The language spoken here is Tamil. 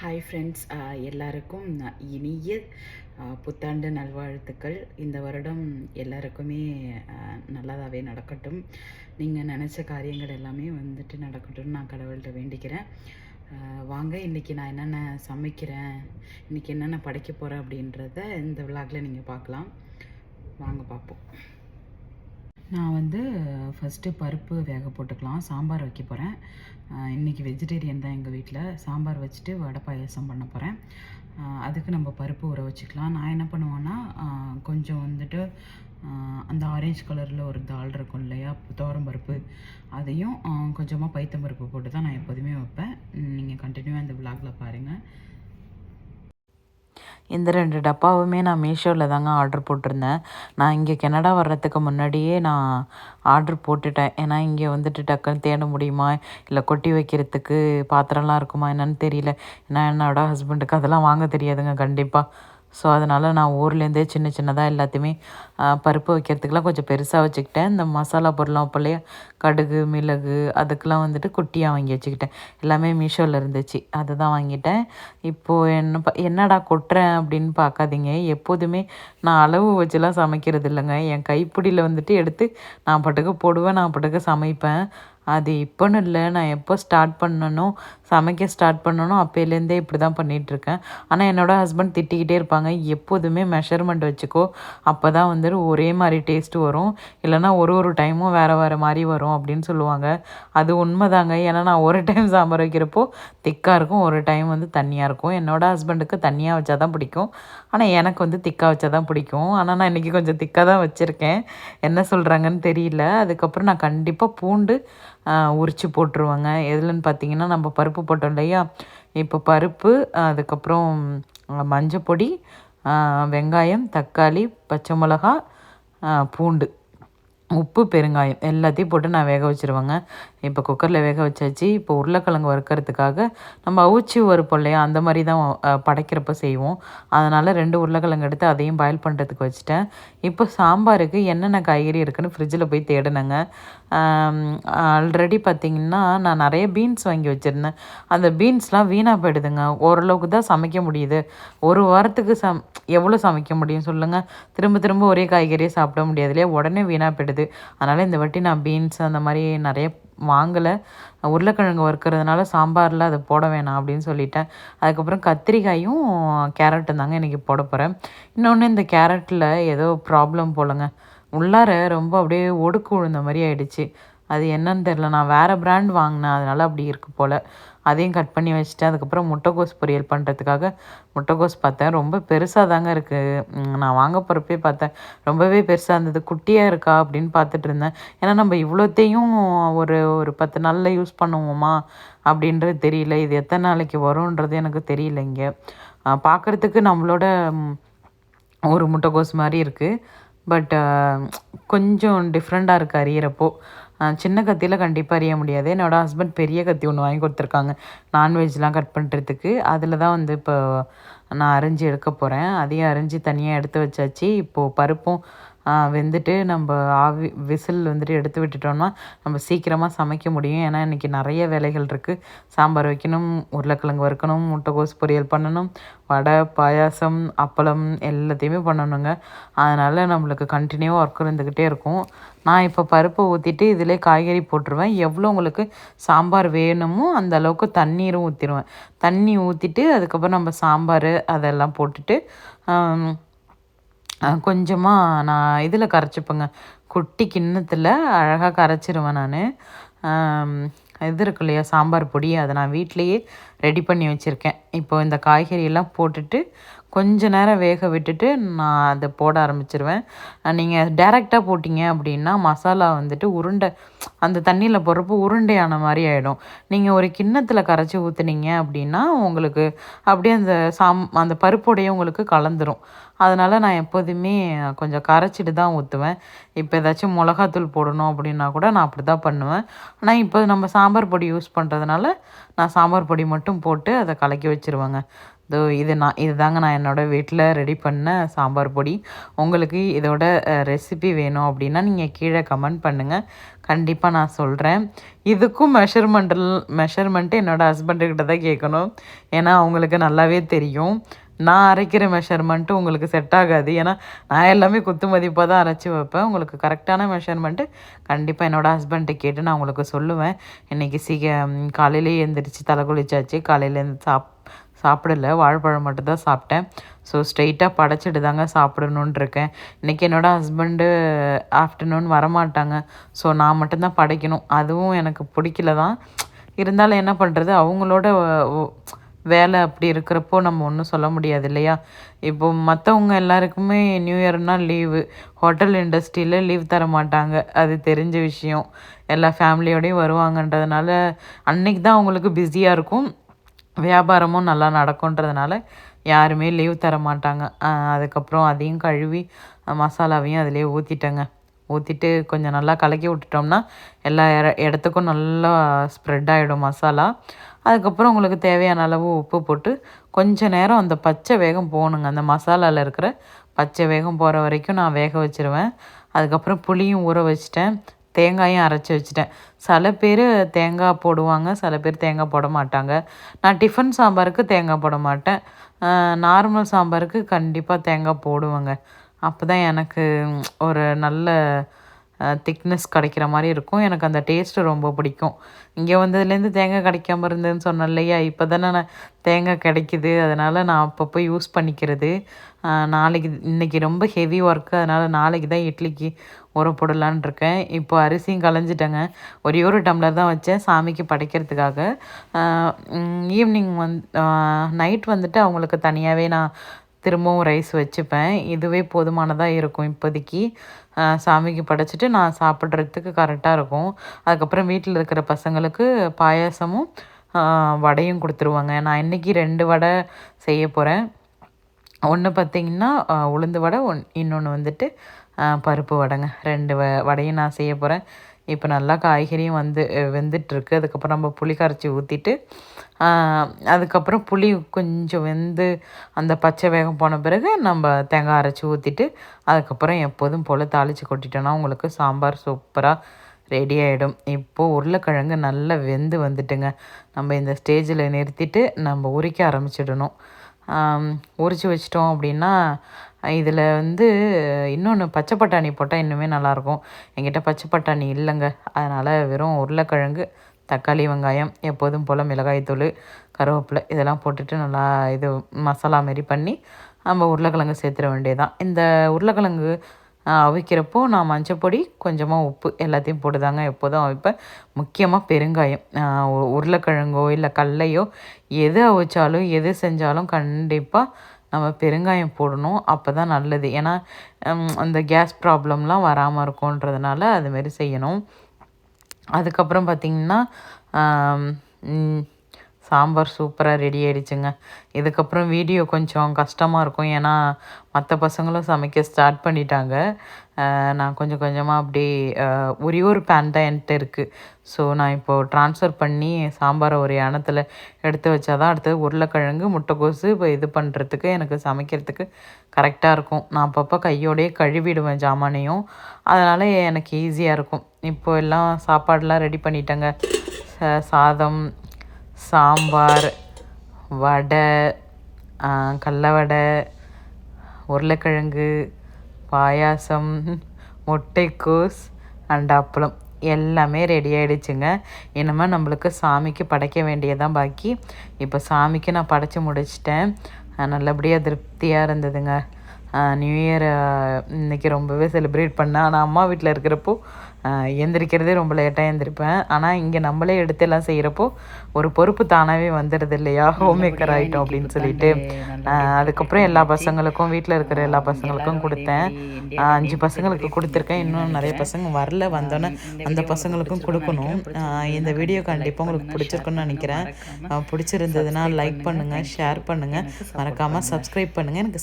ஹாய் ஃப்ரெண்ட்ஸ் எல்லாருக்கும் இனிய புத்தாண்டு நல்வாழ்த்துக்கள். இந்த வருடம் எல்லாருக்குமே நல்லதாகவே நடக்கட்டும். நீங்கள் நினச்ச காரியங்கள் எல்லாமே வந்துட்டு நடக்கட்டும்னு நான் கடவுள்கிட்ட வேண்டிக்கிறேன். வாங்க இன்றைக்கி நான் என்னென்ன சமைக்கிறேன் இன்றைக்கி என்னென்ன படைக்க போகிறேன் அப்படின்றத இந்த விழாக்கில் நீங்கள் பார்க்கலாம். வாங்க பார்ப்போம். நான் வந்து ஃபஸ்ட்டு பருப்பு வேக போட்டுக்கலாம் சாம்பார் வைக்க போகிறேன் இன்றைக்கி வெஜிடேரியன் தான் எங்கள் வீட்டில் சாம்பார் வச்சுட்டு வடை பாயாசம் பண்ண போகிறேன் அதுக்கு நம்ம பருப்பு ஊற வச்சுக்கலாம். நான் என்ன பண்ணுவேன்னா கொஞ்சம் வந்துட்டு அந்த ஆரேஞ்ச் கலரில் ஒரு தால் இருக்கும் இல்லையா துவரம் பருப்பு அதையும் கொஞ்சமாக பைத்தம்பருப்பு போட்டு தான் நான் எப்போதுமே வைப்பேன். நீங்கள் கண்டினியூவாக இந்த விலாகில் பாருங்கள் இந்த ரெண்டு டப்பாவுமே நான் மீஷோவில் தாங்க ஆர்டர் போட்டிருந்தேன். நான் இங்கே கனடா வர்றதுக்கு முன்னாடியே நான் ஆர்டர் போட்டுட்டேன். ஏன்னா இங்கே வந்துட்டு டக்குன்னு தேட முடியுமா? இல்லை கொட்டி வைக்கிறதுக்கு பாத்திரம்லாம் இருக்குமா? என்னன்னு தெரியல. ஏன்னா என்னோட ஹஸ்பண்டுக்கு அதெல்லாம் வாங்க தெரியாதுங்க கண்டிப்பாக ஸோ அதனால் நான் ஊர்லேருந்தே சின்ன சின்னதாக எல்லாத்தையுமே பருப்பு வைக்கிறதுக்கெலாம் கொஞ்சம் பெருசாக வச்சுக்கிட்டேன். இந்த மசாலா பொருளாம் அப்போலையே கடுகு மிளகு அதுக்கெலாம் வந்துட்டு குட்டியாக வாங்கி வச்சுக்கிட்டேன். எல்லாமே மீஷோவில் இருந்துச்சு. அதை தான் வாங்கிட்டேன். இப்போது என்ன என்னடா கொட்டுறேன் அப்படின்னு பார்க்காதீங்க. எப்போதுமே நான் அளவு வச்சுலாம் சமைக்கிறது இல்லைங்க என் கைப்பிடியில் வந்துட்டு எடுத்து நான் பாட்டுக்கு போடுவேன் நான் பாட்டுக்கு சமைப்பேன். அது இப்போன்னு இல்லை. நான் எப்போ ஸ்டார்ட் பண்ணனோ சமைக்க ஸ்டார்ட் பண்ணனோ அப்போலேருந்தே இப்படி தான் பண்ணிகிட்ருக்கேன். ஆனால் என்னோட ஹஸ்பண்ட் திட்டிக்கிட்டே இருப்பாங்க எப்போதுமே மெஷர்மெண்ட் வச்சுக்கோ அப்போ தான் வந்துட்டு ஒரே மாதிரி டேஸ்ட்டு வரும். இல்லைன்னா ஒரு ஒரு டைமும் வேறு வேறு மாதிரி வரும் அப்படின்னு சொல்லுவாங்க. அது உண்மை தாங்க ஏன்னா நான் ஒரு டைம் சாம்பார் வைக்கிறப்போ திக்காக இருக்கும். ஒரு டைம் வந்து தண்ணியாக இருக்கும். என்னோட ஹஸ்பண்டுக்கு தண்ணியாக வச்சா தான் பிடிக்கும். ஆனால் எனக்கு வந்து திக்காக வச்சா தான் பிடிக்கும். ஆனால் நான் இன்றைக்கி கொஞ்சம் திக்காக தான் வச்சுருக்கேன். என்ன சொல்கிறாங்கன்னு தெரியல. அதுக்கப்புறம் நான் கண்டிப்பாக பூண்டு உரித்து போட்டுருவேங்க. எதுலன்னு பார்த்தீங்கன்னா நம்ம பருப்பு போட்டோம் இல்லையா? இப்போ பருப்பு அதுக்கப்புறம் மஞ்சப்பொடி வெங்காயம் தக்காளி பச்சை மிளகா பூண்டு உப்பு பெருங்காயம் எல்லாத்தையும் போட்டு நான் வேக வச்சுருவேங்க. இப்போ குக்கரில் வேக வச்சாச்சு. இப்போ உருளைக்கிழங்கு வறுக்கிறதுக்காக நம்ம அவிச்சி வறுப்போம் இல்லையா அந்த மாதிரி தான் படைக்கிறப்ப செய்வோம். அதனால் ரெண்டு உருளைக்கிழங்கு எடுத்து அதையும் பாயில் பண்ணுறதுக்கு வச்சுட்டேன். இப்போ சாம்பாருக்கு என்னென்ன காய்கறி இருக்குன்னு ஃப்ரிட்ஜில் போய் தேடினேங்க. ஆல்ரெடி பார்த்தீங்கன்னா நான் நிறைய பீன்ஸ் வாங்கி வச்சுருந்தேன். அந்த பீன்ஸ்லாம் வீணாக போயிடுதுங்க. ஓரளவுக்கு தான் சமைக்க முடியுது. ஒரு வாரத்துக்கு சம் எவ்வளோ சமைக்க முடியும் சொல்லுங்கள் திரும்ப திரும்ப ஒரே காய்கறியை சாப்பிட முடியாது இல்லையா? உடனே வீணாக போயிடுது. அதனால் இந்த வாட்டி நான் பீன்ஸ் அந்த மாதிரி நிறைய வாங்கலை. உருளைக்கிழங்கு வறுக்கிறதுனால சாம்பாரில் அதை போட வேணாம் அப்படின்னு சொல்லிட்டேன். அதுக்கப்புறம் கத்திரிக்காயும் கேரட்டும் தாங்க இன்றைக்கி போட போகிறேன் இன்னொன்று இந்த கேரட்டில் ஏதோ ப்ராப்ளம் போலங்க. உள்ளார ரொம்ப அப்படியே ஒடுக்கு விழுந்த மாதிரி ஆயிடுச்சு. அது என்னன்னு தெரில நான் வேறு பிராண்ட் வாங்கினேன். அதனால் அப்படி இருக்குது போல். அதையும் கட் பண்ணி வச்சுட்டு அதுக்கப்புறம் முட்டைக்கோஸ் பொரியல் பண்ணுறதுக்காக முட்டைக்கோஸ் பார்த்தேன். ரொம்ப பெருசாக தாங்க இருக்குது நான் வாங்க போகிறப்பே பார்த்தேன். ரொம்பவே பெருசாக இருந்தது. குட்டியாக இருக்கா அப்படின்னு பார்த்துட்டு இருந்தேன். ஏன்னா நம்ம இவ்வளோத்தையும் ஒரு ஒரு பத்து நாளில் யூஸ் பண்ணுவோமா அப்படின்றது தெரியல. இது எத்தனை நாளைக்கு வரும்ன்றது எனக்கு தெரியல இங்கே. பார்க்குறதுக்கு நம்மளோட ஒரு முட்டைக்கோஸ் மாதிரி இருக்குது பட் கொஞ்சம் டிஃப்ரெண்ட்டாக இருக்குது அறியிறப்போ சின்ன கத்தியில் கண்டிப்பாக அறிய முடியாது. என்னோடய ஹஸ்பண்ட் பெரிய கத்தி ஒன்று வாங்கி கொடுத்துருக்காங்க. நான்வெஜ்லாம் கட் பண்ணுறதுக்கு அதில் தான் வந்து இப்போ நான் அரிஞ்சு எடுக்க போகிறேன் அதையும் அரிஞ்சு தனியாக எடுத்து வச்சாச்சு. இப்போது பருப்பும் வெந்துட்டு நம்ம ஆவி விசில் வந்துட்டு எடுத்து விட்டுட்டோம்னா நம்ம சீக்கிரமாக சமைக்க முடியும். ஏன்னா இன்றைக்கி நிறைய வேலைகள் இருக்குது சாம்பார் வைக்கணும் உருளைக்கிழங்கு வறுக்கணும் முட்டைக்கோஸ் பொரியல் பண்ணணும் வடை பாயாசம் அப்பளம் எல்லாத்தையுமே பண்ணணுங்க. அதனால் நம்மளுக்கு கண்டினியூவாக ஒர்க் இருந்துக்கிட்டே இருக்கும். நான் இப்போ பருப்பை ஊற்றிட்டு இதிலே காய்கறி போட்டுருவேன். எவ்வளோ உங்களுக்கு சாம்பார் வேணுமோ அந்த அளவுக்கு தண்ணீரும் ஊற்றிடுவேன் தண்ணி ஊற்றிட்டு அதுக்கப்புறம் நம்ம சாம்பார் அதெல்லாம் போட்டுட்டு கொஞ்சமாக நான் இதில் கரைச்சிப்பேங்க. குட்டி கிண்ணத்தில் அழகாக கரைச்சிருவேன் நான். இது இருக்கு இல்லையா சாம்பார் பொடி. அதை நான் வீட்லேயே ரெடி பண்ணி வச்சுருக்கேன். இப்போ இந்த காய்கறியெல்லாம் போட்டுட்டு கொஞ்ச நேரம் வேக விட்டுட்டு நான் அதை போட ஆரம்பிச்சிருவேன். நீங்கள் டேரெக்டாக போட்டிங்க அப்படின்னா மசாலா வந்துட்டு உருண்டை அந்த தண்ணியில் போடுறப்போ உருண்டையான மாதிரி ஆகிடும் நீங்கள் ஒரு கிண்ணத்தில் கரைச்சி ஊற்றுனீங்க அப்படின்னா உங்களுக்கு அப்படியே அந்த சாம் அந்த பருப்போடையே உங்களுக்கு கலந்துரும். அதனால் நான் எப்போதுமே கொஞ்சம் கரைச்சிட்டு தான் ஊற்றுவேன் இப்போ ஏதாச்சும் மிளகாத்தூள் போடணும் அப்படின்னா கூட நான் அப்படி தான் பண்ணுவேன். ஆனால் இப்போ நம்ம சாம்பார் பொடி யூஸ் பண்ணுறதுனால நான் சாம்பார் பொடி மட்டும் மட்டும் போட்டு அதை கலக்கி வச்சுருவேங்க. இதோ இது நான் இது தாங்க நான் என்னோடய வீட்டில் ரெடி பண்ண சாம்பார் பொடி. உங்களுக்கு இதோட ரெசிபி வேணும் அப்படின்னா நீங்கள் கீழே கமெண்ட் பண்ணுங்கள் கண்டிப்பாக நான் சொல்கிறேன் இதுக்கும் மெஷர்மெண்டல் மெஷர்மெண்ட்டு என்னோடய ஹஸ்பண்டுக்கிட்ட தான் கேட்கணும். ஏன்னா அவங்களுக்கு நல்லாவே தெரியும். நான் அரைக்கிற மெஷர்மெண்ட்டு உங்களுக்கு செட் ஆகாது. ஏன்னா நான் எல்லாமே குத்து மதிப்பாக தான் அரைச்சி வைப்பேன். உங்களுக்கு கரெக்டான மெஷர்மெண்ட்டு கண்டிப்பாக என்னோடய ஹஸ்பண்ட்டை கேட்டு நான் உங்களுக்கு சொல்லுவேன். இன்றைக்கி சீக்கிரம் காலையிலேயே எழுந்திரிச்சு தலை குளிச்சாச்சு. காலையிலேருந்து சாப் சாப்பிடல. வாழைப்பழம் மட்டும்தான் சாப்பிட்டேன். ஸோ ஸ்ட்ரெயிட்டாக படைச்சிட்டு தாங்க சாப்பிடணுன்னு இருக்கேன் இன்றைக்கி என்னோடய ஹஸ்பண்டு ஆஃப்டர்நூன் வரமாட்டாங்க. ஸோ நான் மட்டும்தான் படைக்கணும். அதுவும் எனக்கு பிடிக்கல தான். இருந்தாலும் என்ன பண்ணுறது அவங்களோட வேலை அப்படி இருக்கிறப்போ நம்ம ஒன்றும் சொல்ல முடியாது இல்லையா? இப்போ மற்றவங்க எல்லாருக்குமே நியூ இயர்னால் லீவு ஹோட்டல் இண்டஸ்ட்ரியில் லீவ் தர மாட்டாங்க. அது தெரிஞ்ச விஷயம். எல்லா ஃபேமிலியோடையும் வருவாங்கன்றதுனால அன்னைக்கு தான் அவங்களுக்கு பிஸியாக இருக்கும். வியாபாரமும் நல்லா நடக்குன்றதுனால யாருமே லீவ் தர மாட்டாங்க. அதுக்கப்புறம் அதையும் கழுவி மசாலாவையும் அதிலே ஊற்றிட்டேங்க ஊற்றிட்டு கொஞ்சம் நல்லா கலக்கி விட்டுட்டோம்னா எல்லா இடத்துக்கும் நல்லா ஸ்ப்ரெட் ஆகிடும் மசாலா. அதுக்கப்புறம் உங்களுக்கு தேவையான அளவு உப்பு போட்டு கொஞ்சம் நேரம் அந்த பச்சை வேகம் போகணுங்க. அந்த மசாலாவில் இருக்கிற பச்சை வேகம் போகிற வரைக்கும் நான் வேக வச்சுருவேன். அதுக்கப்புறம் புளியும் ஊற வச்சிட்டேன். தேங்காயும் அரைச்சி வச்சுட்டேன். சில பேர் தேங்காய் போடுவாங்க சில பேர் தேங்காய் போட மாட்டாங்க. நான் டிஃபன் சாம்பாருக்கு தேங்காய் போட மாட்டேன். நார்மல் சாம்பாருக்கு கண்டிப்பாக தேங்காய் போடுவேங்க. அப்போ தான் எனக்கு ஒரு நல்ல திக்னஸ் கிடைக்கிற மாதிரி இருக்கும். எனக்கு அந்த டேஸ்ட்டு ரொம்ப பிடிக்கும். இங்கே வந்ததுலேருந்து தேங்காய் கிடைக்காம இருந்ததுன்னு சொன்னேன் இல்லையா? இப்போ தானே நான் தேங்காய் கிடைக்கிது. அதனால் நான் அப்பப்போ யூஸ் பண்ணிக்கிறது. நாளைக்கு இன்றைக்கி ரொம்ப ஹெவி ஒர்க்கு அதனால் நாளைக்கு தான் இட்லிக்கு உரம் போடலான் இருக்கேன். இப்போ அரிசியும் களைஞ்சிட்டேங்க. ஒரே ஒரு டம்ளர் தான் வச்சேன் சாமிக்கு படைக்கிறதுக்காக. ஈவினிங் வந் நைட் வந்துட்டு அவங்களுக்கு தனியாகவே நான் திரும்பவும் ரைஸ் வச்சுப்பேன். இதுவே போதுமானதாக இருக்கும் இப்போதைக்கு. சாமிக்கு படைச்சிட்டு நான் சாப்பிட்றதுக்கு கரெக்டாக இருக்கும். அதுக்கப்புறம் வீட்டில் இருக்கிற பசங்களுக்கு பாயாசமும் வடையும் கொடுத்துருவாங்க. நான் இன்றைக்கி ரெண்டு வடை செய்ய போகிறேன் ஒன்று பார்த்திங்கன்னா உளுந்து வடை ஒன் இன்னொன்று வந்துட்டு பருப்பு வடைங்க. ரெண்டு வ வடையும் நான் செய்ய போகிறேன் இப்போ நல்லா காய்கறியும் வந்து வெந்துட்டுருக்கு. அதுக்கப்புறம் நம்ம புளி கரைச்சி ஊற்றிட்டு அதுக்கப்புறம் புளி கொஞ்சம் வெந்து அந்த பச்சை வேகம் போன பிறகு நம்ம தேங்காய் அரைச்சி ஊற்றிட்டு அதுக்கப்புறம் எப்போதும் போல் தாளித்து கொட்டிட்டோன்னா உங்களுக்கு சாம்பார் சூப்பராக ரெடி ஆகிடும் இப்போது உருளைக்கிழங்கு நல்லா வெந்து வந்துட்டுங்க. நம்ம இந்த ஸ்டேஜில் நிறுத்திட்டு நம்ம உரிக்க ஆரம்பிச்சிடணும். உரித்து வச்சிட்டோம் அப்படின்னா இதில் வந்து இன்னொன்று பச்சை பட்டாணி போட்டால் இன்னுமே நல்லாயிருக்கும். என்கிட்ட பச்சை பட்டாணி இல்லைங்க. அதனால் வெறும் உருளைக்கிழங்கு தக்காளி வெங்காயம் எப்போதும் போல் மிளகாய்த்தூள் கருவேப்பிலை இதெல்லாம் போட்டுட்டு நல்லா இது மசாலா மாரி பண்ணி நம்ம உருளைக்கிழங்கு சேர்த்துட வேண்டியதான் இந்த உருளைக்கிழங்கு அவிக்கிறப்போ நான் மஞ்சப்பொடி கொஞ்சமாக உப்பு எல்லாத்தையும் போட்டு தாங்க எப்போதும் அவிப்பேன். முக்கியமாக பெருங்காயம். உருளைக்கிழங்கோ இல்லை கடலையோ எது அவிச்சாலும் எது செஞ்சாலும் கண்டிப்பாக நம்ம பெருங்காயம் போடணும். அப்போ தான் நல்லது. ஏன்னா அந்த கேஸ் ப்ராப்ளம்லாம் வராமல் இருக்கும்ன்றதுனால அதுமாரி செய்யணும். அதுக்கப்புறம் பார்த்திங்கன்னா சாம்பார் சூப்பராக ரெடி ஆகிடுச்சுங்க இதுக்கப்புறம் வீடியோ கொஞ்சம் கஷ்டமாக இருக்கும். ஏன்னா மற்ற பசங்களும் சமைக்க ஸ்டார்ட் பண்ணிட்டாங்க. நான் கொஞ்சம் கொஞ்சமாக அப்படி ஒரே ஒரு பேன் தான் என்கிட்ட இருக்குது ஸோ நான் இப்போது ட்ரான்ஸ்ஃபர் பண்ணி சாம்பாரை ஒரு இனத்தில் எடுத்து வச்சா தான் அடுத்தது உருளைக்கிழங்கு முட்டைக்கோசு இப்போ இது பண்ணுறதுக்கு எனக்கு சமைக்கிறதுக்கு கரெக்டாக இருக்கும். நான் அப்பப்போ கையோடையே கழுவிடுவேன் ஜாமானையும். அதனால் எனக்கு ஈஸியாக இருக்கும். இப்போ எல்லாம் சாப்பாடெலாம் ரெடி பண்ணிட்டேங்க. சாதம் சாம்பார் வடை கடல வடை உருளைக்கிழங்கு பாயாசம் முட்டைக்கோஸ் அண்ட் அப்பளம். எல்லாமே ரெடி ஆகிடுச்சுங்க இனிமேல் நம்மளுக்கு சாமிக்கு படைக்க வேண்டியதான் பாக்கி. இப்போ சாமிக்கு நான் படைச்சி முடிச்சிட்டேன். நல்லபடியாக திருப்தியாக இருந்ததுங்க. நியூ இயர் இன்றைக்கி ரொம்பவே செலிப்ரேட் பண்ணேன். ஆனால் அம்மா வீட்டில் இருக்கிறப்போ எந்திரிக்கிறதே ரொம்ப லேட்டாக எழுந்திரிப்பேன் ஆனால் இங்கே நம்மளே எடுத்து எல்லாம் செய்கிறப்போ ஒரு பொறுப்பு தானாகவே வந்துடுது இல்லையா? ஹோம் மேக்கர் ஆகிட்டோம் அப்படின்னு சொல்லிட்டு. அதுக்கப்புறம் எல்லா பசங்களுக்கும் வீட்டில் இருக்கிற எல்லா பசங்களுக்கும் கொடுத்தேன். அஞ்சு பசங்களுக்கு கொடுத்துருக்கேன். இன்னும் நிறைய பசங்க வரல. வந்தோன்னே அந்த பசங்களுக்கும் கொடுக்கணும். இந்த வீடியோ கண்டிப்பாக உங்களுக்கு பிடிச்சிருக்குன்னு நினைக்கிறேன். பிடிச்சிருந்ததுன்னா லைக் பண்ணுங்கள் ஷேர் பண்ணுங்கள் மறக்காமல் சப்ஸ்கிரைப் பண்ணுங்கள் எனக்கு